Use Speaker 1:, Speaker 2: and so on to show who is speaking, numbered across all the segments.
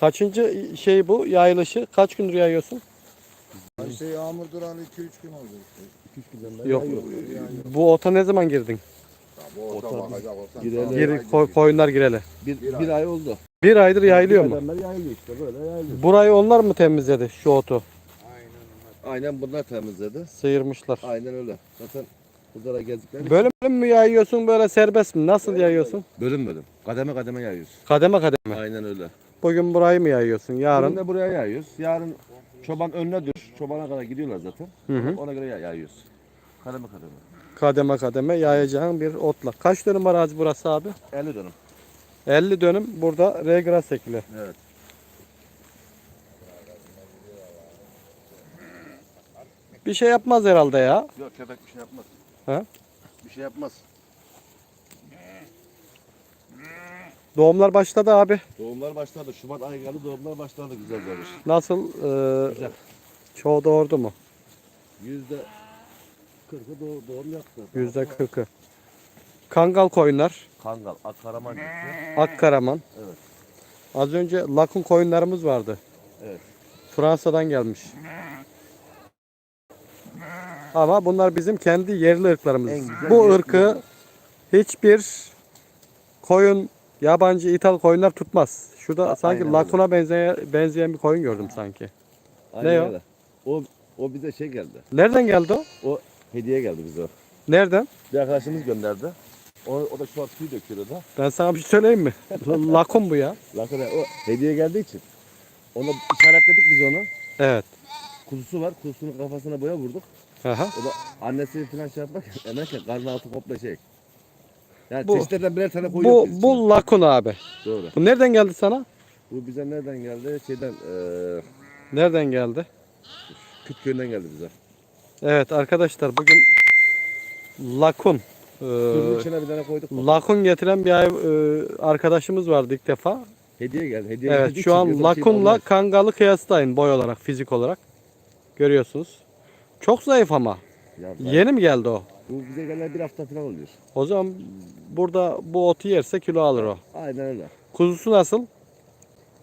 Speaker 1: Kaçıncı şey bu yayılışı? Kaç gündür yayıyorsun?
Speaker 2: İşte yağmur duran 2-3 gün oldu işte.
Speaker 1: Yok. Bu ota ne zaman girdin?
Speaker 2: Ya bu orta
Speaker 3: Orta
Speaker 2: bakacak olsan.
Speaker 3: girelim.
Speaker 2: ay
Speaker 1: koy- koyunlar gireli.
Speaker 3: Bir,
Speaker 2: Bir ay.
Speaker 3: ay oldu.
Speaker 1: Bir aydır yayılıyor mu?
Speaker 3: Adamlar yayılıyor işte böyle yayılıyor.
Speaker 1: Burayı onlar mı temizledi şu otu?
Speaker 2: Aynen
Speaker 3: Aynen bunlar temizledi.
Speaker 1: Sıyırmışlar.
Speaker 3: Aynen öyle. Zaten burada gezdikleri
Speaker 1: Bölüm bölüm mü yayıyorsun böyle serbest mi? Nasıl yayıyorsun?
Speaker 3: bölüm bölüm. Kademe kademe yayıyoruz.
Speaker 1: Kademe kademe.
Speaker 3: Aynen öyle.
Speaker 1: Bugün burayı mı yayıyorsun?
Speaker 3: Yarın
Speaker 1: Yarın.
Speaker 3: da buraya yayıyoruz. Yarın çoban önüne düş. Çobana kadar gidiyorlar zaten.
Speaker 1: Hı hı.
Speaker 3: Ona göre yay- yayıyoruz. Kademe kademe.
Speaker 1: Kademe kademe yayacağın bir otla. Kaç dönüm arazi burası abi?
Speaker 3: 50 dönüm.
Speaker 1: 50 dönüm burada regras ekili.
Speaker 3: Evet.
Speaker 1: Bir şey yapmaz herhalde ya.
Speaker 3: Yok köpek bir şey yapmaz.
Speaker 1: He?
Speaker 3: Bir şey yapmaz.
Speaker 1: Doğumlar başladı abi.
Speaker 3: Doğumlar başladı. Şubat ayı geldi doğumlar başladı güzel güzel.
Speaker 1: Nasıl? Ee,
Speaker 3: Güzel.
Speaker 1: çoğu doğurdu mu?
Speaker 3: Yüzde 40'ı doğ- doğum yaptı.
Speaker 1: Yüzde kırkı. Kangal koyunlar.
Speaker 3: Kangal, Akkaraman cinsi.
Speaker 1: Akkaraman.
Speaker 3: Evet.
Speaker 1: Az önce lakun koyunlarımız vardı.
Speaker 3: Evet.
Speaker 1: Fransa'dan gelmiş. Ama bunlar bizim kendi yerli ırklarımız.
Speaker 3: En güzel
Speaker 1: Bu
Speaker 3: yerli
Speaker 1: ırkı hiçbir koyun, yabancı ithal koyunlar tutmaz. Şurada
Speaker 3: A-
Speaker 1: sanki lakuna benzeyen, benzeyen bir koyun gördüm sanki.
Speaker 3: Aynen
Speaker 1: o?
Speaker 3: öyle. O, o bize şey geldi.
Speaker 1: Nereden geldi o?
Speaker 3: O hediye geldi bize.
Speaker 1: Nereden?
Speaker 3: Bir arkadaşımız gönderdi. O, o da şu an tüy döküyor da.
Speaker 1: Ben sana bir şey söyleyeyim mi? Lakun bu ya.
Speaker 3: Lakana o hediye geldiği için. Onu işaretledik biz onu.
Speaker 1: Evet.
Speaker 3: Kuzusu var. Kuzusunun kafasına boya vurduk.
Speaker 1: Aha.
Speaker 3: O da annesi falan şey yapmak emerken karnı altı komple şey. Yani
Speaker 1: Bu-
Speaker 3: çeşitlerden birer tane koyuyor.
Speaker 1: Bu, bu lakun abi.
Speaker 3: Doğru.
Speaker 1: Bu nereden geldi sana?
Speaker 3: Bu bize nereden geldi? Şeyden eee
Speaker 1: Nereden geldi?
Speaker 3: Kütköy'den geldi bize.
Speaker 1: Evet arkadaşlar bugün lakun. Ee,
Speaker 3: içine bir tane koyduk.
Speaker 1: lakun getiren bir e, arkadaşımız vardı ilk defa.
Speaker 3: Hediye geldi. Hediye
Speaker 1: Evet şu an lakunla kangalı kıyaslayın boy olarak, fizik olarak. Görüyorsunuz. Çok zayıf ama.
Speaker 3: Ya,
Speaker 1: Yeni mi geldi o?
Speaker 3: Bu bize gelen bir hafta falan oluyor.
Speaker 1: O zaman burada bu otu yerse kilo alır o.
Speaker 3: Aynen öyle.
Speaker 1: Kuzusu nasıl?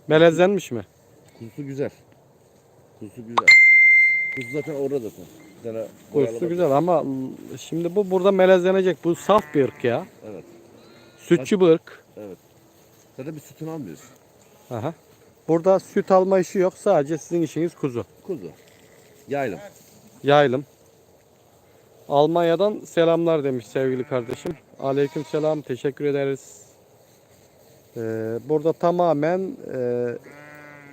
Speaker 1: Melezlenmiş mi?
Speaker 3: Kuzusu güzel. Kuzusu güzel. Kuzu zaten orada zaten. Bir tane
Speaker 1: Kuzusu güzel ama şimdi bu burada melezlenecek. Bu saf bir ırk ya.
Speaker 3: Evet.
Speaker 1: Sütçü bir ırk.
Speaker 3: Zaten bir sütünü almıyoruz.
Speaker 1: Aha. Burada süt alma işi yok. Sadece sizin işiniz kuzu.
Speaker 3: Kuzu. Yaylım.
Speaker 1: Yaylım. Almanya'dan selamlar demiş sevgili kardeşim. Aleyküm selam. Teşekkür ederiz. Ee, burada tamamen e,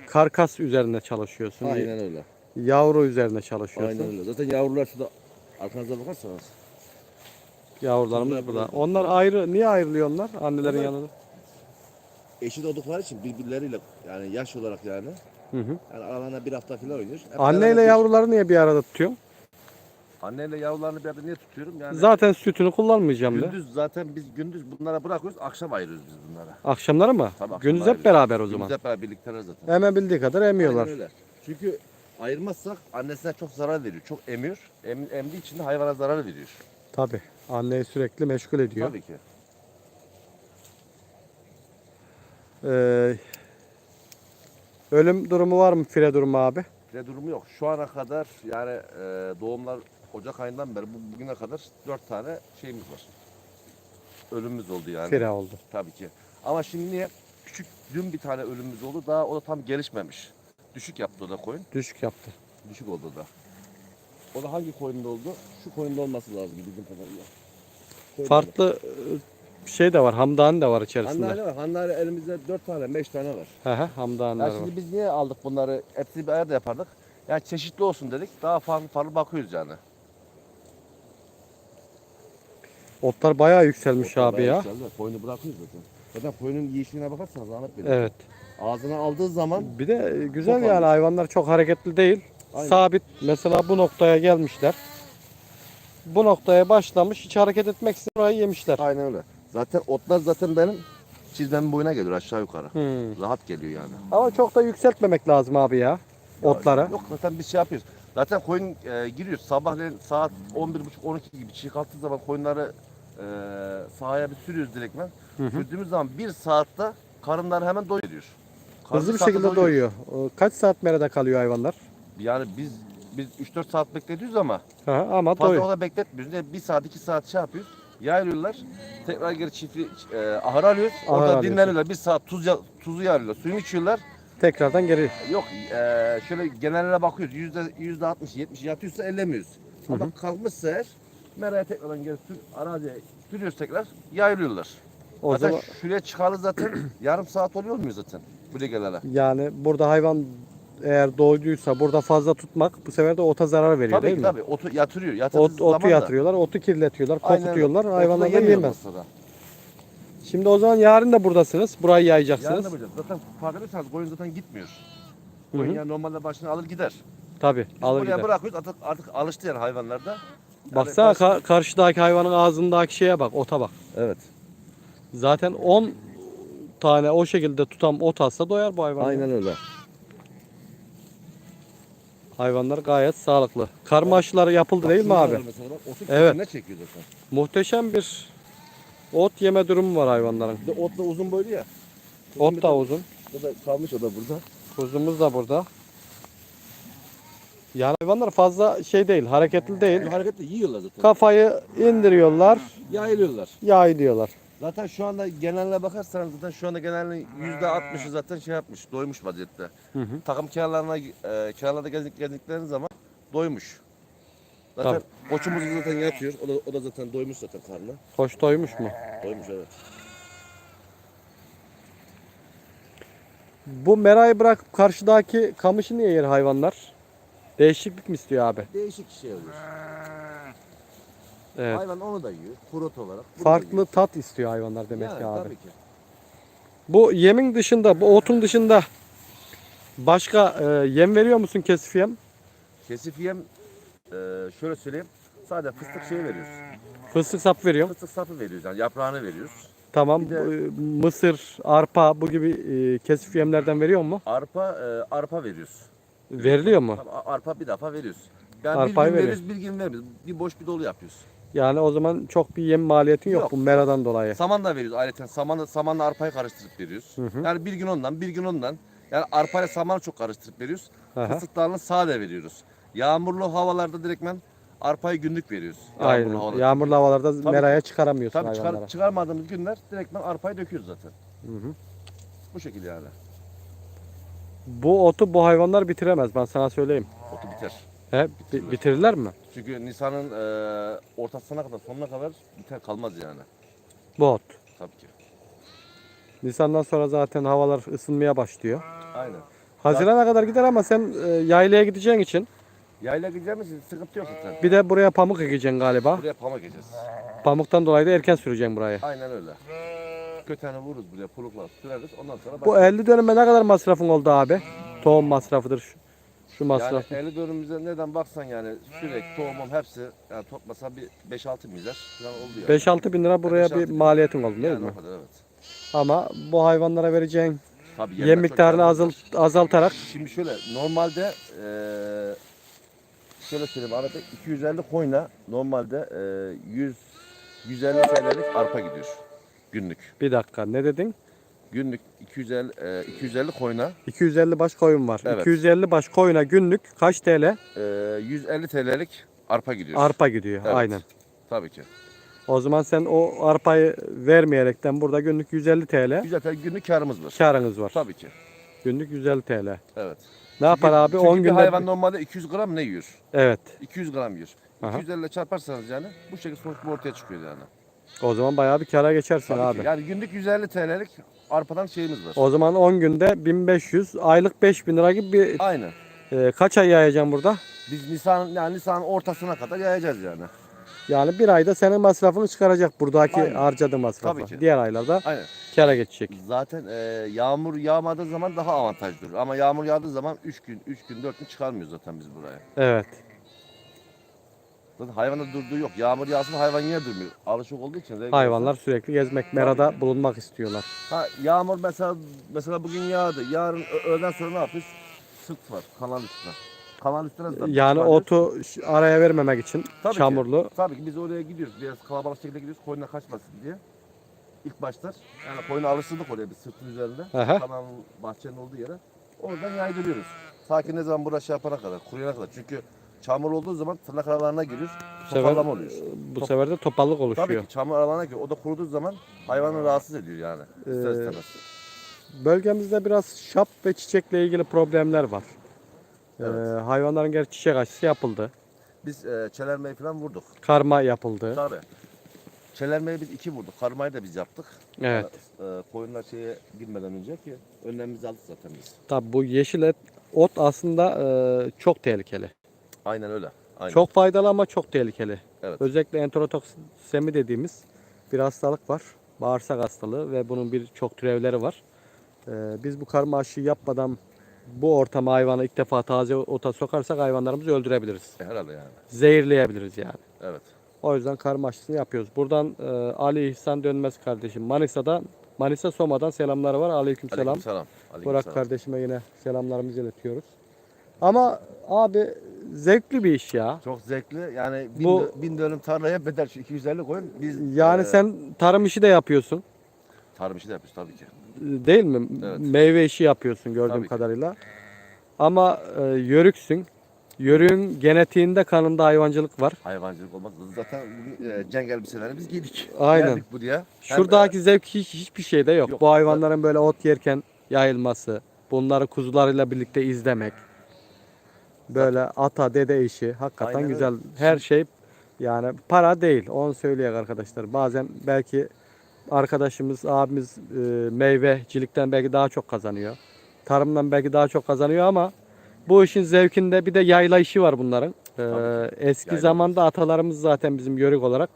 Speaker 1: karkas üzerine çalışıyorsun.
Speaker 3: Aynen öyle.
Speaker 1: Yavru üzerine çalışıyorsun.
Speaker 3: Aynen öyle. Zaten yavrular şurada arkanıza bakarsanız.
Speaker 1: Yavrularımız
Speaker 3: Bunlar
Speaker 1: burada.
Speaker 3: burada.
Speaker 1: Onlar ayrı. Niye ayrılıyor onlar annelerin
Speaker 3: Onlar-
Speaker 1: yanında?
Speaker 3: Eşit oldukları için birbirleriyle yani yaş olarak yani.
Speaker 1: Hı hı.
Speaker 3: Yani aralarında bir hafta falan oynuyor. Hep
Speaker 1: Anneyle
Speaker 3: beraber-
Speaker 1: yavruları niye bir arada tutuyorsun?
Speaker 3: Anneyle yavrularını bir arada niye tutuyorum? Yani
Speaker 1: Zaten sütünü kullanmayacağım de.
Speaker 3: gündüz zaten biz gündüz bunlara bırakıyoruz. Akşam ayırıyoruz biz bunlara.
Speaker 1: Akşamları mı?
Speaker 3: Tabii akşam
Speaker 1: Gündüz hep
Speaker 3: ayırıyoruz.
Speaker 1: beraber o
Speaker 3: Gündüz
Speaker 1: zaman.
Speaker 3: hep beraber birlikteler zaten.
Speaker 1: Emebildiği kadar emiyorlar.
Speaker 3: Aynen öyle. Çünkü ayırmazsak annesine çok zarar veriyor. Çok emiyor. Em, emdiği için de hayvana zarar veriyor.
Speaker 1: Tabii. Anneyi sürekli meşgul ediyor.
Speaker 3: Tabii ki.
Speaker 1: Ee, ölüm durumu var mı fire durumu abi?
Speaker 3: Ne durumu yok. Şu ana kadar yani e, doğumlar Ocak ayından beri bu, bugüne kadar dört tane şeyimiz var. Ölümümüz oldu yani.
Speaker 1: Fire oldu.
Speaker 3: Tabii ki. Ama şimdi niye? Küçük dün bir tane ölümümüz oldu. Daha o da tam gelişmemiş. Düşük yaptı o da koyun.
Speaker 1: Düşük yaptı.
Speaker 3: Düşük oldu o da. O da hangi koyunda oldu? Şu koyunda olması lazım bizim kadarıyla. Koyunda
Speaker 1: Farklı e, şey de var. Hamdani de var içerisinde.
Speaker 3: Handane var. Handane elimizde dört tane, beş tane var.
Speaker 1: Hı hı, hamdaniler
Speaker 3: Ya
Speaker 1: var.
Speaker 3: şimdi biz niye aldık bunları? Hepsini bir arada yapardık. Yani çeşitli olsun dedik. Daha farklı farklı bakıyoruz yani.
Speaker 1: Otlar bayağı yükselmiş
Speaker 3: Otlar
Speaker 1: abi
Speaker 3: bayağı
Speaker 1: ya.
Speaker 3: yükseldi. Koyunu bırakıyoruz zaten. Zaten koyunun yiyişine bakarsanız Ahmet Bey.
Speaker 1: Evet.
Speaker 3: Ağzına aldığı zaman
Speaker 1: Bir de güzel
Speaker 3: Çok
Speaker 1: yani
Speaker 3: almış.
Speaker 1: hayvanlar çok hareketli değil.
Speaker 3: Aynen.
Speaker 1: Sabit. Mesela bu noktaya gelmişler. Bu noktaya başlamış. Hiç hareket etmek için orayı yemişler.
Speaker 3: aynen öyle. Zaten otlar zaten benim çizmemin boyuna geliyor aşağı yukarı.
Speaker 1: Hmm.
Speaker 3: Rahat geliyor yani.
Speaker 1: Ama çok da yükseltmemek lazım abi ya. Otlara.
Speaker 3: Yok zaten biz şey yapıyoruz. Zaten koyun e, giriyoruz. Sabahleyin saat 11.30-12 gibi çiğ kalktığı zaman koyunları sahaya bir sürüyoruz direktmen.
Speaker 1: Hı hı.
Speaker 3: Sürdüğümüz zaman bir saatte karınları hemen doyuyor.
Speaker 1: Hızlı bir
Speaker 3: saatte
Speaker 1: şekilde
Speaker 3: doyuyor.
Speaker 1: Kaç saat merada kalıyor hayvanlar?
Speaker 3: Yani biz biz 3-4 saat bekletiyoruz ama
Speaker 1: Ha, ama
Speaker 3: fazla
Speaker 1: doyuyor.
Speaker 3: da bekletmiyoruz. Yani 1 saat 2 saat şey yapıyoruz. Yayılıyorlar. Tekrar geri çiftli e, ahıra alıyoruz.
Speaker 1: Ahıra
Speaker 3: Orada
Speaker 1: alıyorsun.
Speaker 3: dinleniyorlar. 1 saat tuz tuzu yayılıyorlar. Suyunu içiyorlar.
Speaker 1: Tekrardan geri.
Speaker 3: Yok e, şöyle geneline bakıyoruz. Yüzde, yüzde 60 70 yatıyorsa ellemiyoruz. Ama kalkmışsa eğer meraya tekrardan geri sür, araziye sürüyoruz tekrar. Yayılıyorlar.
Speaker 1: O
Speaker 3: zaten
Speaker 1: zaman
Speaker 3: şuraya çıkalı zaten yarım saat oluyor mu zaten? Buraya gelene.
Speaker 1: yani burada hayvan eğer doyduysa burada fazla tutmak bu sefer de ota zarar veriyor
Speaker 3: Tabii
Speaker 1: değil
Speaker 3: ki
Speaker 1: mi?
Speaker 3: tabii. Otu yatırıyor. Yatırdığı
Speaker 1: Ot, otu
Speaker 3: da-
Speaker 1: yatırıyorlar, otu kirletiyorlar, kokutuyorlar. Hayvanlar da yemez. Şimdi o zaman yarın da buradasınız. Burayı
Speaker 3: Yarın
Speaker 1: yayacaksınız.
Speaker 3: da yapacağız. Zaten fark ederseniz koyun zaten gitmiyor. Koyun yani normalde başını alır gider.
Speaker 1: Tabii
Speaker 3: Biz
Speaker 1: alır
Speaker 3: buraya
Speaker 1: gider.
Speaker 3: bırakıyoruz artık, artık alıştı yani hayvanlarda.
Speaker 1: Baksana
Speaker 3: baş-
Speaker 1: ka- karşıdaki hayvanın ağzındaki şeye bak, ota bak.
Speaker 3: Evet.
Speaker 1: Zaten 10 tane o şekilde tutam ot atsa doyar bu hayvan.
Speaker 3: Aynen öyle.
Speaker 1: Hayvanlar gayet sağlıklı. Karma aşıları yapıldı değil mi abi?
Speaker 3: şunlar Mesela bak, otu
Speaker 1: Evet.
Speaker 3: ne çekiyor zaten.
Speaker 1: Muhteşem bir ot yeme durumu var hayvanların.
Speaker 3: Bir de ot da uzun boylu ya.
Speaker 1: Ot da uzun.
Speaker 3: O da kalmış o da burada.
Speaker 1: Kuzumuz da burada. Yani hayvanlar fazla şey değil, hareketli değil.
Speaker 3: Bir hareketle yiyorlar zaten.
Speaker 1: Kafayı indiriyorlar,
Speaker 3: Yayılıyorlar.
Speaker 1: yaylıyorlar.
Speaker 3: Zaten şu anda geneline bakarsan zaten şu anda genelin yüzde altmışı zaten şey yapmış, doymuş vaziyette.
Speaker 1: Hı hı.
Speaker 3: Takım kenarlarına, e, kenarlarda gezdik, gezdikleri zaman doymuş. Zaten koçumuz zaten yatıyor, o da, o da zaten doymuş zaten karnı.
Speaker 1: Hoş doymuş mu?
Speaker 3: Doymuş evet.
Speaker 1: Bu merayı bırakıp karşıdaki kamışı niye yer hayvanlar? Değişiklik mi istiyor abi?
Speaker 3: Değişik şey oluyor.
Speaker 1: Evet.
Speaker 3: Hayvan onu da yiyor, kurut olarak. bunu da
Speaker 1: Farklı
Speaker 3: yiyor.
Speaker 1: tat istiyor hayvanlar demek
Speaker 3: Yani
Speaker 1: ki abi.
Speaker 3: Tabii ki.
Speaker 1: Bu yemin dışında, bu otun dışında başka e, yem veriyor musun kesif yem?
Speaker 3: Kesif yem, e, şöyle söyleyeyim, sadece fıstık şeyi veriyoruz.
Speaker 1: Fıstık sap veriyorum.
Speaker 3: Fıstık sapı veriyoruz yani yaprağını veriyoruz.
Speaker 1: Tamam.
Speaker 3: Bir de-
Speaker 1: bu, e, mısır, arpa bu gibi e, kesif yemlerden veriyor mu?
Speaker 3: Arpa, e, arpa veriyoruz.
Speaker 1: Veriliyor mu?
Speaker 3: Tabii, a- arpa bir defa veriyoruz. Yani
Speaker 1: Arpayı
Speaker 3: bir gün
Speaker 1: veriyor.
Speaker 3: veririz, bir gün veririz. Bir boş bir dolu yapıyoruz.
Speaker 1: Yani o zaman çok bir yem maliyetin yok,
Speaker 3: Yok.
Speaker 1: bu meradan dolayı.
Speaker 3: Saman da veriyoruz ayrıca. Samanla, samanla arpayı karıştırıp veriyoruz.
Speaker 1: Hı hı.
Speaker 3: Yani bir gün ondan, bir gün ondan. Yani arpayla samanı çok karıştırıp veriyoruz.
Speaker 1: Aha.
Speaker 3: Fıstıklarını sade veriyoruz. Yağmurlu havalarda direktmen arpayı günlük veriyoruz. Yağmurlu
Speaker 1: Aynen.
Speaker 3: havalarda.
Speaker 1: Yağmurlu havalarda meraya çıkaramıyorsun
Speaker 3: Tabii çıkar,
Speaker 1: hayvanlara.
Speaker 3: çıkarmadığımız günler direktmen arpayı döküyoruz zaten.
Speaker 1: Hı hı.
Speaker 3: Bu şekilde yani.
Speaker 1: Bu otu bu hayvanlar bitiremez ben sana söyleyeyim.
Speaker 3: Otu biter.
Speaker 1: He, bi- bitirirler mi?
Speaker 3: Çünkü Nisan'ın e, ortasına kadar, sonuna kadar biter kalmaz yani.
Speaker 1: Bu ot.
Speaker 3: Tabii ki.
Speaker 1: Nisan'dan sonra zaten havalar ısınmaya başlıyor.
Speaker 3: Aynen.
Speaker 1: Haziran'a kadar gider ama sen e, yaylaya gideceğin için
Speaker 3: Yayla gideceğimiz için sıkıntı yok zaten.
Speaker 1: bir de buraya pamuk ekeceksin galiba.
Speaker 3: Buraya pamuk edeceğiz.
Speaker 1: Pamuktan dolayı da erken süreceksin burayı.
Speaker 3: Aynen öyle. Köteni vururuz buraya pulukla süreriz ondan sonra
Speaker 1: Bu 50 dönüme ne kadar masrafın oldu abi? Tohum masrafıdır şu, şu
Speaker 3: yani
Speaker 1: masraf.
Speaker 3: 50 dönümümüze neden baksan yani sürekli tohumum hepsi yani toplasa bir 5-6 milyar falan oldu yani.
Speaker 1: 5-6 bin lira buraya
Speaker 3: 5-6
Speaker 1: bir
Speaker 3: bin.
Speaker 1: maliyetin oldu değil
Speaker 3: yani
Speaker 1: mi?
Speaker 3: o kadar evet.
Speaker 1: Ama bu hayvanlara vereceğin
Speaker 3: Tabii
Speaker 1: yem
Speaker 3: çok
Speaker 1: miktarını
Speaker 3: yani.
Speaker 1: azalt, azaltarak
Speaker 3: Şimdi şöyle normalde eee şöyle söyleyeyim arada 250 koyuna normalde eee 100 150 TL'lik arpa gidiyor günlük.
Speaker 1: bir dakika ne dedin?
Speaker 3: Günlük 250 eee, 250 koyuna
Speaker 1: 250 baş koyun var.
Speaker 3: Evet.
Speaker 1: 250 baş koyuna günlük kaç TL?
Speaker 3: eee 150 TL'lik arpa gidiyor.
Speaker 1: Arpa gidiyor.
Speaker 3: Evet.
Speaker 1: Aynen.
Speaker 3: Tabii ki.
Speaker 1: O zaman sen o arpayı vermeyerekten burada günlük 150 TL
Speaker 3: Biz zaten günlük karımız var.
Speaker 1: karınız var.
Speaker 3: Tabii ki.
Speaker 1: Günlük 150 TL.
Speaker 3: Evet.
Speaker 1: Ne yapar abi?
Speaker 3: Çünkü
Speaker 1: 10
Speaker 3: bir
Speaker 1: günde
Speaker 3: hayvan normalde 200 gram ne yiyor?
Speaker 1: Evet.
Speaker 3: 200 gram yiyor.
Speaker 1: Aha.
Speaker 3: 250 ile çarparsanız yani bu şekilde sonuç bu ortaya çıkıyor yani.
Speaker 1: O zaman bayağı bir kara geçersin
Speaker 3: Tabii
Speaker 1: abi.
Speaker 3: ki. Yani günlük 150 TL'lik arpadan şeyimiz var.
Speaker 1: O zaman 10 günde 1500, aylık 5000 lira gibi bir
Speaker 3: Aynen.
Speaker 1: e, kaç ay yayacağım burada?
Speaker 3: Biz Nisan yani Nisan ortasına kadar yayacağız yani.
Speaker 1: Yani bir ayda senin masrafını çıkaracak buradaki
Speaker 3: Aynen.
Speaker 1: harcadığı masrafı.
Speaker 3: Tabii ki.
Speaker 1: Diğer aylarda
Speaker 3: Aynen.
Speaker 1: kara geçecek.
Speaker 3: Zaten e, yağmur yağmadığı zaman daha avantajlıdır. Ama yağmur yağdığı zaman 3 gün, 3 gün, 4 gün çıkarmıyoruz zaten biz buraya.
Speaker 1: Evet.
Speaker 3: Zaten hayvanın durduğu yok. Yağmur yağsın hayvan yine durmuyor. Alışık olduğu için. renk
Speaker 1: Hayvanlar sürekli gezmek, merada bulunmak istiyorlar.
Speaker 3: Ha, yağmur mesela mesela bugün yağdı. Yarın ö- öğleden sonra ne yapıyoruz? Sık var kanal üstüne. Kanal üstüne zaten
Speaker 1: Yani
Speaker 3: çıkarıyoruz.
Speaker 1: otu ş- araya vermemek için
Speaker 3: Tabii ki.
Speaker 1: çamurlu.
Speaker 3: Tabii ki biz oraya gidiyoruz. Biraz kalabalık şekilde gidiyoruz. Koyuna kaçmasın diye. ilk başlar. Yani koyunu alıştırdık oraya bir sırtın üzerinde.
Speaker 1: Aha.
Speaker 3: Kanalın bahçenin olduğu yere. Oradan yaydırıyoruz. Sakin ne zaman burası şey yapana kadar, kuruyana kadar. Çünkü çamur olduğu zaman tırnak aralarına giriyor.
Speaker 1: sefer-
Speaker 3: Topallama oluyor.
Speaker 1: Bu
Speaker 3: Top-
Speaker 1: sefer de topallık oluşuyor.
Speaker 3: Tabii ki çamur aralarına giriyor. O da kuruduğu zaman hayvanı rahatsız ediyor yani. İster
Speaker 1: Ee,
Speaker 3: istemez.
Speaker 1: Bölgemizde biraz şap ve çiçekle ilgili problemler var.
Speaker 3: Evet.
Speaker 1: Ee, hayvanların gerçi çiçek aşısı yapıldı.
Speaker 3: Biz e, çelermeyi falan vurduk.
Speaker 1: Karma yapıldı.
Speaker 3: Tabii. Çelermeyi biz iki vurduk. Karmayı da biz yaptık.
Speaker 1: Evet.
Speaker 3: Yani, e, koyunlar şeye girmeden önce ki önlemimizi aldık zaten biz.
Speaker 1: Tabii bu yeşil et, ot aslında e, çok tehlikeli.
Speaker 3: Aynen öyle. Aynen.
Speaker 1: Çok faydalı ama çok tehlikeli.
Speaker 3: Evet.
Speaker 1: Özellikle enterotoksemi dediğimiz bir hastalık var. Bağırsak hastalığı ve bunun birçok türevleri var. Ee, biz bu karma aşıyı yapmadan bu ortama hayvanı ilk defa taze ota sokarsak hayvanlarımızı öldürebiliriz.
Speaker 3: E, herhalde yani.
Speaker 1: Zehirleyebiliriz yani.
Speaker 3: Evet.
Speaker 1: O yüzden karma aşısını yapıyoruz. Buradan e, Ali İhsan Dönmez kardeşim Manisa'dan Manisa Soma'dan selamları var. Aleyküm selam.
Speaker 3: Aleykümselam.
Speaker 1: Burak
Speaker 3: Aleykümselam.
Speaker 1: kardeşime yine selamlarımızı iletiyoruz. Ama abi zevkli bir iş ya.
Speaker 3: Çok zevkli. Yani bin,
Speaker 1: Bu-
Speaker 3: dö- bin dönüm tarlaya bedel şu 250 koyun. Biz
Speaker 1: Yani
Speaker 3: e,
Speaker 1: sen tarım işi de yapıyorsun.
Speaker 3: tarım işi de yapıyoruz tabii ki.
Speaker 1: Değil mi?
Speaker 3: Evet.
Speaker 1: Meyve işi yapıyorsun gördüğüm
Speaker 3: Tabii ki.
Speaker 1: kadarıyla. Ama e, yörüksün. Yörüğün genetiğinde kanında hayvancılık var.
Speaker 3: Hayvancılık olmaz. Zaten bugün e, cenk elbiseleri biz giydik.
Speaker 1: Aynen.
Speaker 3: Geldik buraya. Hem,
Speaker 1: Şuradaki zevk hiç, hiçbir şeyde yok.
Speaker 3: Yok.
Speaker 1: Bu hayvanların böyle ot yerken yayılması, bunları kuzularıyla birlikte izlemek. Böyle ata dede işi hakikaten
Speaker 3: Aynen öyle.
Speaker 1: güzel. Her şey yani para değil. Onu söyleyek arkadaşlar. Bazen belki arkadaşımız, abimiz e, meyvecilikten belki daha çok kazanıyor. Tarımdan belki daha çok kazanıyor ama bu işin zevkinde bir de yayla işi var bunların.
Speaker 3: Tabii
Speaker 1: eski
Speaker 3: Yayla
Speaker 1: zamanda atalarımız zaten bizim yörük olarak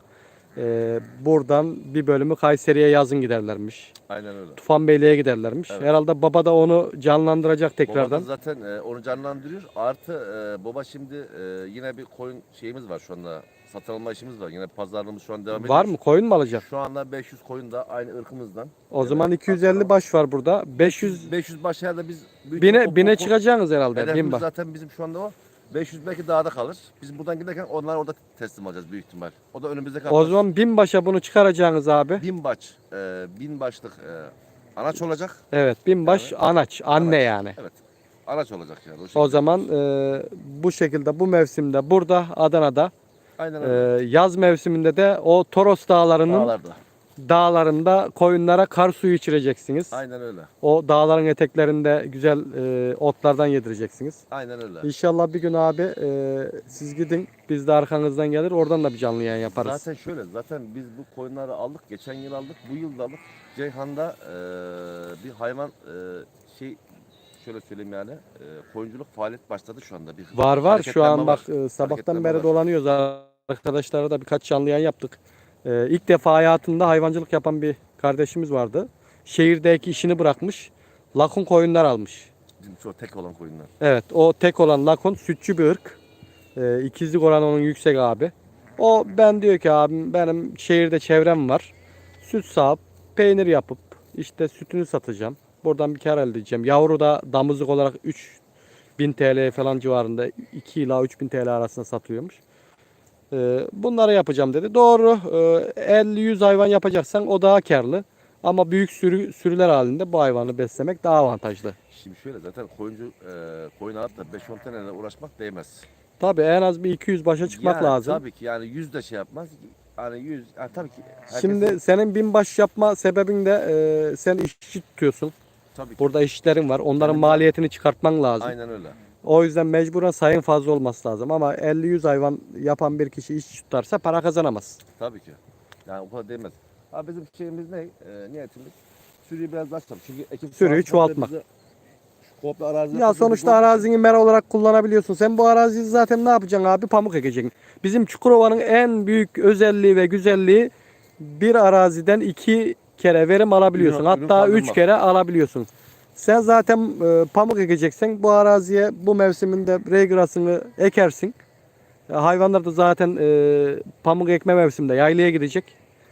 Speaker 1: e, buradan bir bölümü Kayseri'ye yazın giderlermiş.
Speaker 3: Aynen öyle.
Speaker 1: Tufan Beyliğe giderlermiş.
Speaker 3: Evet.
Speaker 1: Herhalde baba da onu canlandıracak
Speaker 3: Baba da
Speaker 1: tekrardan.
Speaker 3: zaten e, onu canlandırıyor. Artı e, baba şimdi e, yine bir koyun şeyimiz var şu anda. Satın alma işimiz var. Yine pazarlığımız şu an devam ediyor.
Speaker 1: Var mı? Koyun mu alacak?
Speaker 3: Şu anda 500 koyun da aynı ırkımızdan.
Speaker 1: O zaman
Speaker 3: Evet,
Speaker 1: 250
Speaker 3: hatta-
Speaker 1: baş var burada. 500
Speaker 3: 500 baş herhalde biz büyük
Speaker 1: bine
Speaker 3: o-
Speaker 1: bine
Speaker 3: o-
Speaker 1: çıkacaksınız herhalde.
Speaker 3: Hedefimiz
Speaker 1: Bin baş.
Speaker 3: zaten bizim şu anda o. 500 belki dağda kalır. Biz buradan giderken onlar orada teslim alacağız büyük ihtimal. O da önümüzdeki
Speaker 1: O
Speaker 3: hafta.
Speaker 1: zaman bin başa bunu çıkaracaksınız abi.
Speaker 3: bin baş, e, bin başlık e, anaç olacak.
Speaker 1: Evet, bin baş
Speaker 3: Evet.
Speaker 1: anaç, anne
Speaker 3: Anaç.
Speaker 1: yani.
Speaker 3: Evet. Anaç olacak yani. O,
Speaker 1: O
Speaker 3: şekilde.
Speaker 1: zaman e, bu şekilde bu mevsimde burada Adana'da
Speaker 3: Aynen
Speaker 1: e,
Speaker 3: öyle.
Speaker 1: yaz mevsiminde de o Toros dağlarının
Speaker 3: Dağlarda.
Speaker 1: Dağlarında koyunlara kar suyu içireceksiniz.
Speaker 3: Aynen öyle.
Speaker 1: O dağların eteklerinde güzel e, otlardan yedireceksiniz.
Speaker 3: Aynen öyle.
Speaker 1: İnşallah bir gün abi e, siz gidin biz de arkanızdan gelir oradan da bir canlı yayın yaparız.
Speaker 3: Zaten şöyle, zaten biz bu koyunları aldık, geçen yıl aldık, bu yıl da aldık. Ceyhan'da e, bir hayvan e, şey, şöyle söyleyeyim yani, e, koyunculuk faaliyet başladı şu anda. Bir
Speaker 1: Var var şu an bak
Speaker 3: var.
Speaker 1: e, sabahtan beri
Speaker 3: var.
Speaker 1: dolanıyoruz arkadaşlara da birkaç canlı yayın yaptık. E, ilk defa hayatında hayvancılık yapan bir kardeşimiz vardı. Şehirdeki işini bırakmış. Lakun koyunlar almış.
Speaker 3: Bizim şu tek olan koyunlar.
Speaker 1: Evet o tek olan lakon sütçü bir ırk. E, ikizlik oranı onun yüksek abi. O ben diyor ki abim benim şehirde çevrem var. Süt sağıp peynir yapıp işte sütünü satacağım. Buradan bir kar elde edeceğim. Yavru da damızlık olarak 3000 TL falan civarında 2 ila 3000 TL arasında satılıyormuş. E, bunları yapacağım dedi. Doğru e, 50-100 hayvan yapacaksan o daha karlı. Ama büyük sürü, sürüler halinde bu hayvanı beslemek daha avantajlı.
Speaker 3: Şimdi şöyle zaten koyuncu e, koyun alıp da 5-10 taneyle uğraşmak değmez.
Speaker 1: Tabii en az bir 200 başa çıkmak
Speaker 3: Yani
Speaker 1: lazım.
Speaker 3: Tabii ki yani 100 de şey yapmaz. Hani 100, yani tabii ki. herkesin-
Speaker 1: Şimdi senin bin baş yapma sebebin de e, sen işçi tutuyorsun.
Speaker 3: tabii ki.
Speaker 1: Burada işçilerin var. Onların
Speaker 3: Benim-
Speaker 1: maliyetini çıkartman lazım.
Speaker 3: Aynen öyle.
Speaker 1: O yüzden mecburen sayın fazla olması lazım. Ama 50-100 hayvan yapan bir kişi işçi tutarsa para kazanamaz.
Speaker 3: Tabii ki. Yani o kadar değmez. Ha bizim şeyimiz ne? E, niyetimiz sürüyü biraz açalım. Çünkü ekip
Speaker 1: Sürüyü çoğaltmak.
Speaker 3: bize Komple arazi
Speaker 1: Ya sonuçta arazini mera olarak kullanabiliyorsun. Sen bu araziyi zaten ne yapacaksın abi? Pamuk ekeceksin. Bizim Çukurova'nın en büyük özelliği ve güzelliği bir araziden iki kere verim alabiliyorsun.
Speaker 3: Ürün- ürün
Speaker 1: Hatta üç kere alabiliyorsun. Sen zaten e, pamuk ekeceksen bu araziye bu mevsiminde regrasını ekersin. E, hayvanlar da zaten e, pamuk ekme mevsiminde yaylaya gidecek.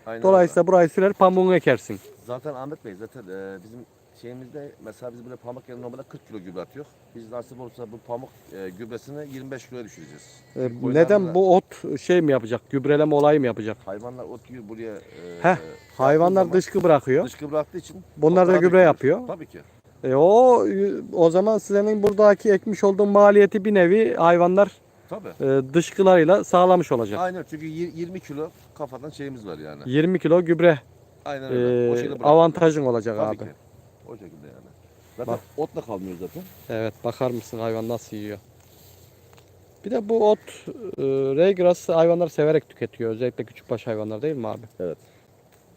Speaker 3: Aynen
Speaker 1: Dolayısıyla burayı sürer pamuğunu ekersin.
Speaker 3: öyle. Zaten Ahmet Bey zaten e, bizim şeyimizde mesela biz böyle pamuk yerine normalde 40 kilo gübre atıyor. Biz nasip olursa bu pamuk e, gübresini 25 kiloya düşüreceğiz.
Speaker 1: E,
Speaker 3: Koyunlar
Speaker 1: neden
Speaker 3: da-
Speaker 1: bu ot şey mi yapacak? Gübreleme olayı mı yapacak?
Speaker 3: Hayvanlar ot yiyor buraya. E,
Speaker 1: Heh,
Speaker 3: yaptığı
Speaker 1: Hayvanlar
Speaker 3: zaman
Speaker 1: dışkı bırakıyor.
Speaker 3: dışkı bıraktığı için
Speaker 1: Bunlar da gübre yapıyor.
Speaker 3: Tabii ki.
Speaker 1: E, o o zaman senin buradaki ekmiş olduğun maliyeti bir nevi hayvanlar
Speaker 3: Tabii.
Speaker 1: e, dışkılarıyla sağlamış olacak.
Speaker 3: Aynen çünkü yir- 20 kilo kafadan şeyimiz var yani.
Speaker 1: 20 kilo gübre
Speaker 3: Aynen
Speaker 1: e,
Speaker 3: öyle. o şekilde bırakıyoruz.
Speaker 1: avantajın olacak
Speaker 3: Tabii
Speaker 1: abi.
Speaker 3: ki. O şekilde yani. Zaten
Speaker 1: Bak.
Speaker 3: otla kalmıyor zaten.
Speaker 1: Evet bakar mısın hayvan nasıl yiyor. Bir de bu ot e, reygras hayvanlar severek tüketiyor. Özellikle küçükbaş hayvanlar değil mi abi?
Speaker 3: Evet.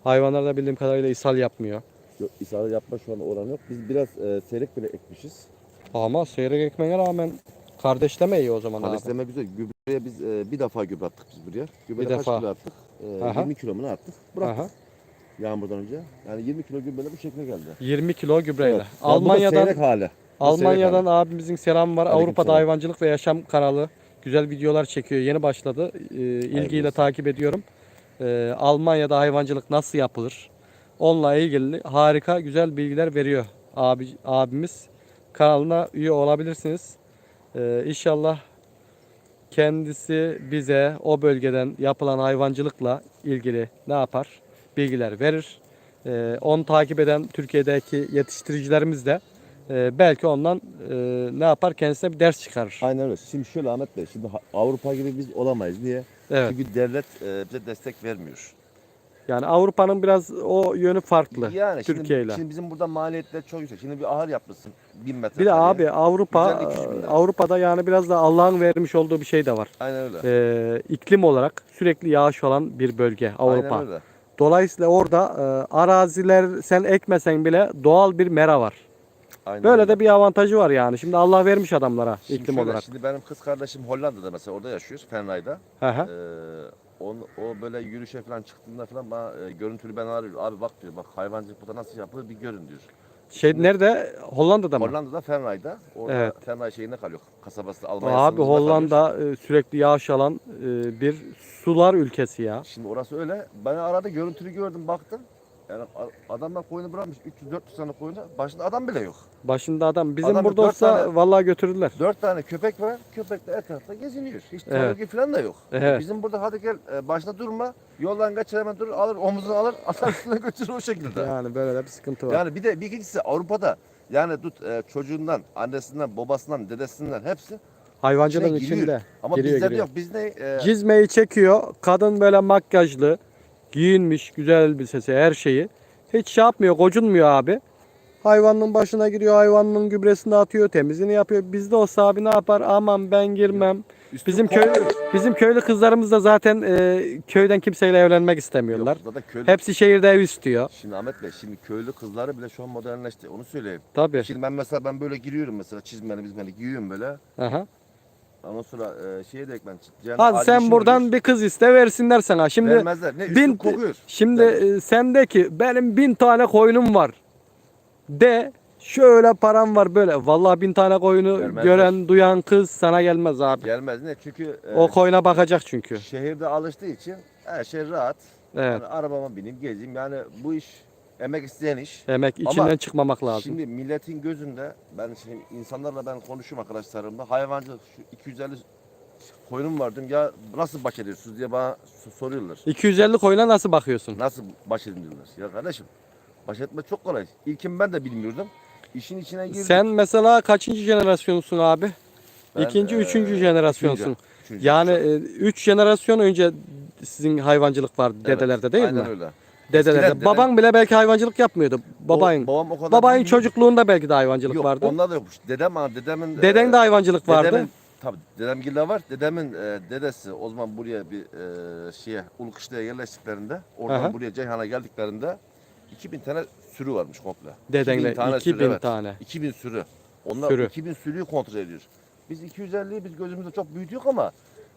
Speaker 1: Hayvanlar da bildiğim kadarıyla ishal yapmıyor.
Speaker 3: Yok, isabet yapma şu an oran yok. Biz biraz e, seyrek bile ekmişiz.
Speaker 1: Ama seyrek ekmeğe rağmen kardeşleme iyi o zaman abi.
Speaker 3: Güzel. Gübreye biz e, bir defa gübre attık biz buraya. Gübreye
Speaker 1: Bir
Speaker 3: kaç
Speaker 1: defa.
Speaker 3: kilo attık? E,
Speaker 1: Aha.
Speaker 3: 20 kilo mu ne attık? Bıraktık
Speaker 1: Aha.
Speaker 3: yağmurdan önce. Yani 20 kilo gübreyle bu şekle geldi.
Speaker 1: 20 kilo gübreyle.
Speaker 3: Evet. Ya bu da
Speaker 1: Almanya'dan
Speaker 3: seyrek hali. Bu
Speaker 1: Almanya'dan
Speaker 3: seyrek
Speaker 1: abimizin selamı var.
Speaker 3: Aleyküm
Speaker 1: Avrupa'da
Speaker 3: selam.
Speaker 1: hayvancılık ve yaşam kanalı güzel videolar çekiyor. Yeni başladı. Ee, ilgiyle
Speaker 3: olsun.
Speaker 1: takip ediyorum. Ee, Almanya'da hayvancılık nasıl yapılır? Onunla ilgili harika güzel bilgiler veriyor abi abimiz. Kanalına üye olabilirsiniz. Ee, inşallah kendisi bize o bölgeden yapılan hayvancılıkla ilgili ne yapar? Bilgiler verir. Ee, onu takip eden Türkiye'deki yetiştiricilerimiz de e, belki ondan e, ne yapar? Kendisine bir ders çıkarır.
Speaker 3: Aynen öyle. Şimdi şöyle Ahmet Bey, şimdi Avrupa gibi biz olamayız. Niye?
Speaker 1: Evet.
Speaker 3: Çünkü devlet e, bize destek vermiyor.
Speaker 1: Yani Avrupa'nın biraz o yönü farklı
Speaker 3: Yani
Speaker 1: Türkiye ile.
Speaker 3: şimdi, bizim burada maliyetler çok yüksek. Şimdi bir ahır yapmışsın 1000 metre.
Speaker 1: Bir de abi Avrupa
Speaker 3: bin lira.
Speaker 1: Avrupa'da yani biraz da Allah'ın vermiş olduğu bir şey de var.
Speaker 3: Aynen öyle.
Speaker 1: Ee, iklim olarak sürekli yağış olan bir bölge Avrupa.
Speaker 3: Aynen öyle.
Speaker 1: Dolayısıyla orada e, araziler sen ekmesen bile doğal bir mera var.
Speaker 3: Aynen
Speaker 1: Böyle
Speaker 3: öyle.
Speaker 1: de bir avantajı var yani. Şimdi Allah vermiş adamlara
Speaker 3: Şimdi
Speaker 1: iklim
Speaker 3: şöyle,
Speaker 1: olarak.
Speaker 3: Şimdi benim kız kardeşim Hollanda'da mesela orada yaşıyor, Fenray'da.
Speaker 1: Hı hı.
Speaker 3: Ee, on, o böyle yürüyüşe falan çıktığında falan bana e, görüntülü ben arıyor. Abi bak diyor bak hayvancılık burada nasıl yapılır bir görün diyor.
Speaker 1: Şey nerede? Hollanda'da mı?
Speaker 3: Hollanda'da Fenray'da. Orada
Speaker 1: Evet.
Speaker 3: Fenray şeyinde kalıyor. Kasabası Almanya
Speaker 1: Abi
Speaker 3: sınırında kalıyor.
Speaker 1: Hollanda e, sürekli yağış alan e, bir sular ülkesi ya.
Speaker 3: Şimdi orası öyle. Ben arada görüntülü gördüm baktım. Yani a- adamlar koyunu bırakmış 300-400 tane koyunu. Başında adam bile yok.
Speaker 1: Başında adam. Bizim
Speaker 3: Adam
Speaker 1: burada
Speaker 3: dört
Speaker 1: olsa
Speaker 3: tane-
Speaker 1: vallahi götürürler.
Speaker 3: Dört tane köpek var. Köpek de etrafta geziniyor. Hiç
Speaker 1: Evet.
Speaker 3: tehlike falan da yok.
Speaker 1: Evet.
Speaker 3: Bizim burada hadi gel e, başına durma. Yoldan kaçır hemen dur alır omuzunu alır atar üstüne götürür o şekilde.
Speaker 1: Yani böyle de bir sıkıntı var.
Speaker 3: Yani bir de bir ikincisi Avrupa'da yani tut e, çocuğundan, annesinden, babasından, dedesinden hepsi
Speaker 1: Hayvancılığın
Speaker 3: içine giriyor.
Speaker 1: içinde.
Speaker 3: ama
Speaker 1: Giriyor,
Speaker 3: bizde
Speaker 1: giriyor.
Speaker 3: yok. Biz ne e,
Speaker 1: Cizmeyi çekiyor. Kadın böyle makyajlı, giyinmiş, güzel elbisesi, her şeyi. Hiç şey yapmıyor, gocunmuyor abi. Hayvanın başına giriyor, hayvanın gübresini atıyor, temizliğini yapıyor. Bizde olsa abi ne yapar? Aman ben girmem.
Speaker 3: üstü
Speaker 1: Bizim köy bizim köylü kızlarımız da zaten e, köyden kimseyle evlenmek istemiyorlar.
Speaker 3: Yok, zaten köylü,
Speaker 1: Hepsi şehirde ev istiyor.
Speaker 3: Şimdi Ahmet Bey şimdi köylü kızları bile şu an modernleşti. Onu söyleyeyim.
Speaker 1: Tabii.
Speaker 3: Şimdi ben mesela ben böyle giriyorum mesela çizmeli bizmeli giyiyorum böyle.
Speaker 1: Aha.
Speaker 3: Ondan sonra e, şeye de ekmen.
Speaker 1: Hadi sen buradan bir kız iste versinler sana. Şimdi
Speaker 3: vermezler. Ne
Speaker 1: bin
Speaker 3: kokuyor.
Speaker 1: şimdi e, sendeki benim bin tane koyunum var. De şöyle param var böyle. Vallahi bin tane koyunu
Speaker 3: Vermezler.
Speaker 1: gören duyan kız sana gelmez abi.
Speaker 3: Gelmez ne? Çünkü e,
Speaker 1: O koyuna bakacak çünkü.
Speaker 3: şehirde alıştığı için her şey rahat.
Speaker 1: Evet.
Speaker 3: Yani arabama bineyim gezeyim. Yani bu iş emek isteyen iş.
Speaker 1: Emek
Speaker 3: Ama
Speaker 1: içinden çıkmamak lazım.
Speaker 3: Şimdi milletin gözünde ben şimdi insanlarla ben konuşuyorum arkadaşlarımla hayvancılık şu 250 koyunum var diyorum ya nasıl baş ediyorsunuz diye bana so- soruyorlar.
Speaker 1: 250 koyuna nasıl bakıyorsun?
Speaker 3: Nasıl baş edin diyorlar. Ya kardeşim baş etme çok kolay. İlkin ben de bilmiyordum. İşin içine girdik.
Speaker 1: Sen mesela kaçıncı jenerasyonsun abi?
Speaker 3: Ben,
Speaker 1: İkinci,
Speaker 3: eee,
Speaker 1: üçüncü jenerasyonsun.
Speaker 3: üçüncü, üçüncü.
Speaker 1: Yani 3 jenerasyon önce sizin hayvancılık
Speaker 3: Evet,
Speaker 1: dedelerde değil
Speaker 3: aynen
Speaker 1: mi?
Speaker 3: öyle.
Speaker 1: Dedelerde.
Speaker 3: Eskiden
Speaker 1: Baban bile belki hayvancılık yapmıyordu. Babayın.
Speaker 3: O- babam o kadar
Speaker 1: Babayın
Speaker 3: bilmiyor.
Speaker 1: çocukluğunda belki de hayvancılık
Speaker 3: Yok,
Speaker 1: vardı.
Speaker 3: Onlar da yokmuş. Dedem ama dedemin
Speaker 1: Deden de hayvancılık vardı.
Speaker 3: Dedemin, tabii dedemgilde var. Dedemin e, dedesi o zaman buraya bir e, şeye Ulukışla'ya yerleştiklerinde oradan
Speaker 1: Aha.
Speaker 3: buraya Ceyhan'a geldiklerinde 2000 tane sürü varmış komple.
Speaker 1: Dedenle
Speaker 3: 2000 tane
Speaker 1: 2000
Speaker 3: sürü, evet.
Speaker 1: tane.
Speaker 3: 2000 sürü. Onlar
Speaker 1: Sürü.
Speaker 3: 2000 sürüyü kontrol ediyor. Biz 250'yi biz gözümüzde çok büyütüyoruz ama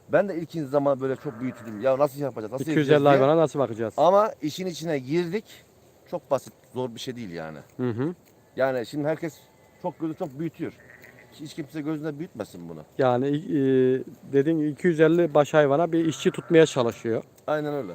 Speaker 3: ben de ilkin zaman böyle çok büyütüldüm. Ya nasıl yapacağız? Nasıl
Speaker 1: 250
Speaker 3: yapacağız diye.
Speaker 1: hayvana nasıl bakacağız?
Speaker 3: Ama işin içine girdik. Çok basit, zor bir şey değil yani.
Speaker 1: Hı hı.
Speaker 3: Yani şimdi herkes çok gözü çok büyütüyor. Hiç kimse gözünde büyütmesin bunu.
Speaker 1: Yani e, dediğin gibi 250 baş hayvana bir işçi tutmaya çalışıyor.
Speaker 3: Aynen öyle.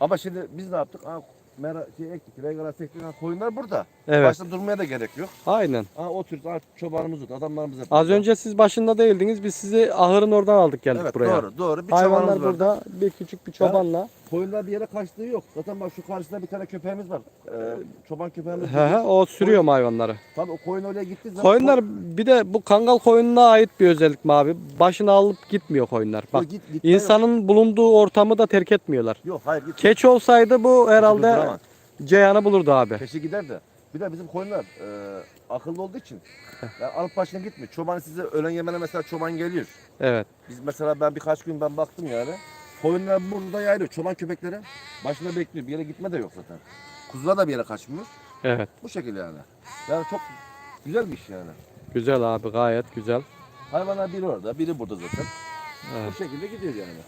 Speaker 3: Ama şimdi biz ne yaptık? Aa, mera, şey ektik, regara sektiren koyunlar burada.
Speaker 1: Evet.
Speaker 3: Başta durmaya da gerek yok.
Speaker 1: Aynen.
Speaker 3: Ha oturuyoruz, ha, çobanımız yok, adamlarımız hep
Speaker 1: Az
Speaker 3: burada.
Speaker 1: önce siz başında değildiniz. Biz sizi ahırın oradan aldık geldik
Speaker 3: evet,
Speaker 1: buraya.
Speaker 3: doğru, doğru. Bir
Speaker 1: Hayvanlar
Speaker 3: çobanımız var.
Speaker 1: burada bir küçük bir çobanla.
Speaker 3: Koyunlar bir yere kaçtığı yok. Zaten bak şu karşıda bir tane köpeğimiz var. Ee, çoban köpeğimiz.
Speaker 1: He he o sürüyor mu hayvanları?
Speaker 3: Tabii o koyun oraya gittiği zaman...
Speaker 1: Koyunlar bir de bu kangal koyununa ait bir özellik mi abi? Başını alıp gitmiyor koyunlar. Bak
Speaker 3: Yok, git- gitme yok.
Speaker 1: insanın bulunduğu ortamı da terk etmiyorlar.
Speaker 3: Yok hayır git.
Speaker 1: Keçi olsaydı bu herhalde
Speaker 3: Durduramaz.
Speaker 1: Ceyhan'ı bulurdu abi.
Speaker 3: Peşi gider de. Bir de bizim koyunlar e, akıllı olduğu için yani alıp başına gitmiyor. Çoban size öğlen yemeğine mesela çoban geliyor.
Speaker 1: Evet.
Speaker 3: Biz mesela ben birkaç gün ben baktım yani. Koyunlar burada yayılıyor. Çoban köpekleri başında bekliyor. Bir yere gitme de yok zaten. Kuzular da bir yere kaçmıyor.
Speaker 1: Evet.
Speaker 3: Bu şekilde yani. Yani çok güzel bir iş yani.
Speaker 1: Güzel abi gayet güzel.
Speaker 3: Hayvanlar biri orada, biri burada zaten.
Speaker 1: Evet.
Speaker 3: Bu şekilde gidiyor yani.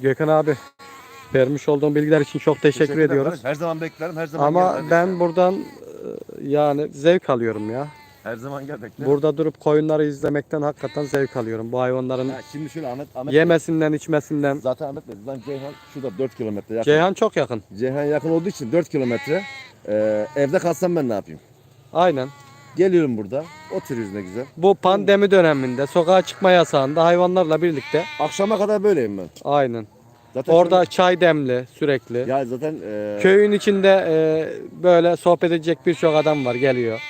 Speaker 1: Gökhan abi vermiş olduğun bilgiler için çok teşekkür, ediyoruz.
Speaker 3: kardeşim. Her zaman beklerim, her zaman
Speaker 1: Ama ben buradan e, yani zevk alıyorum ya.
Speaker 3: Her zaman gel bekle.
Speaker 1: Burada durup koyunları izlemekten hakikaten zevk alıyorum. Bu hayvanların
Speaker 3: Ha, şimdi şöyle Ahmet, Ahmet
Speaker 1: yemesinden içmesinden.
Speaker 3: Zaten Ahmet Bey, buradan Ceyhan şurada 4 kilometre yakın.
Speaker 1: Ceyhan çok yakın.
Speaker 3: Ceyhan yakın olduğu için 4 kilometre. Ee, evde kalsam ben ne yapayım?
Speaker 1: Aynen.
Speaker 3: Geliyorum burada, oturuyoruz ne güzel.
Speaker 1: Bu pandemi döneminde sokağa çıkma yasağında hayvanlarla birlikte
Speaker 3: Akşama kadar böyleyim ben.
Speaker 1: aynen.
Speaker 3: Zaten
Speaker 1: Orada çay demli sürekli.
Speaker 3: ya zaten e,
Speaker 1: Köyün içinde e, böyle sohbet edecek birçok adam var geliyor.